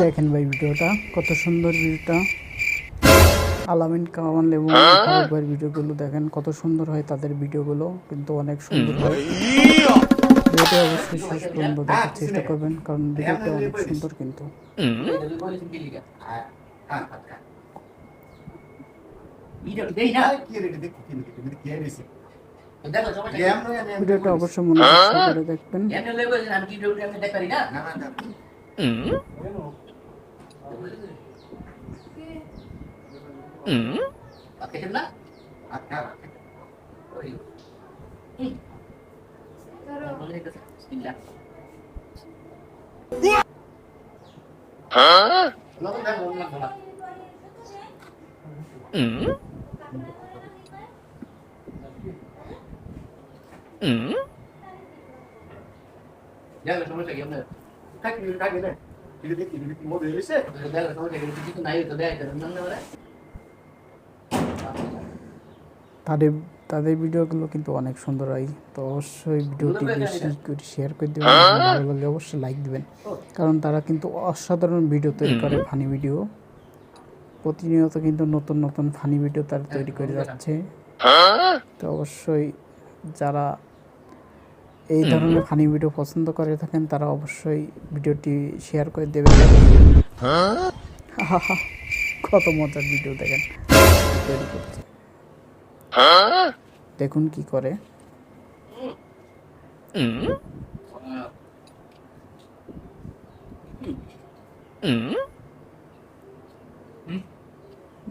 দেখেন ভাই ভিডিওটা কত সুন্দর ভিডিওটা। আলামিন কামান লেবু ভাইয়ের ভিডিওগুলো দেখেন কত সুন্দর হয় তাদের ভিডিওগুলো কিন্তু অনেক সুন্দর হয়। ভিডিওটা অবশ্যই শেষ পর্যন্ত দেখার চেষ্টা করবেন কারণ ভিডিওটা অনেক সুন্দর কিন্তু। ভিডিওটি দেই না দেখো সবাই 응? 응? 앞에 했나? 앞에 안 앞에 응 응? 응? 야, 왜 정말 저기 없네. নাই তো দেয়, দেন না বলে। তাদের তাদের ভিডিওগুলো কিন্তু অনেক সুন্দর হয়। তো অবশ্যই ভিডিওটি বেশি করে শেয়ার করে দেবেন ভালো লাগলে অবশ্যই লাইক দিবেন। কারণ তারা কিন্তু অসাধারণ ভিডিও তৈরি করে ফানি ভিডিও প্রতিনিয়ত কিন্তু নতুন নতুন ফানি ভিডিও তারা তৈরি করে যাচ্ছে। তো অবশ্যই যারা এই ধরনের ফানি ভিডিও পছন্দ করে থাকেন তারা অবশ্যই ভিডিওটি শেয়ার করে দেবেন। কত মজার ভিডিও দেখেন। দেখুন কি করে।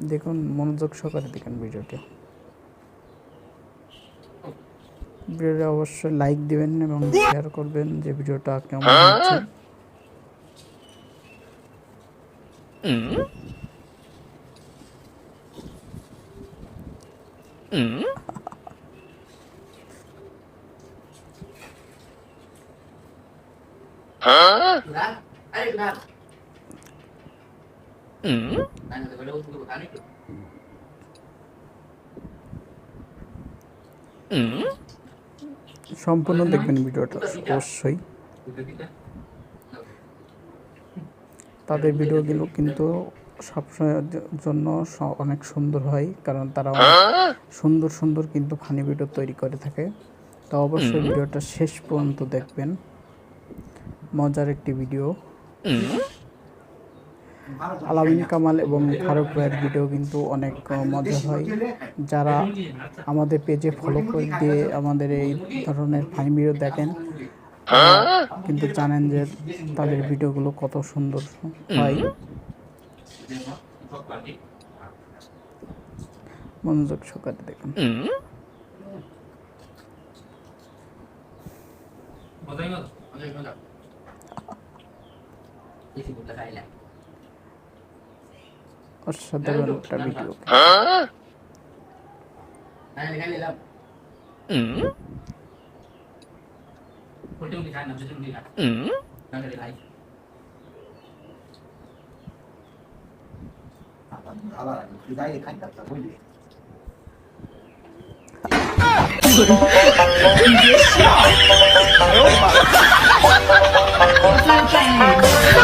দেখুন মনোযোগ সহকারে দেখেন ভিডিওটি ভিডিওটা অবশ্যই লাইক দিবেন এবং শেয়ার করবেন যে ভিডিওটা কেমন হচ্ছে। Tuhan, সম্পূর্ণ দেখবেন ভিডিওটা অবশ্যই. তাদের ভিডিওগুলো কিন্তু সবসময়ের জন্য অনেক সুন্দর হয় কারণ তারা অনেক সুন্দর সুন্দর কিন্তু ফানি ভিডিও তৈরি করে থাকে। তো অবশ্যই ভিডিওটা শেষ পর্যন্ত দেখবেন। মজার একটি ভিডিও। আলামিন কামাল এবং ফারুক ভাইয়ের ভিডিও কিন্তু অনেক মজা হয় যারা আমাদের পেজে ফলো করে দিয়ে আমাদের এই ধরনের ফানি ভিডিও দেখেন কিন্তু জানেন যে তাদের ভিডিওগুলো কত সুন্দর হয় মনোযোগ সহকারে দেখুন Tuhan. Isi buka saya. অসাধারণ একটা ভিডিও Nanya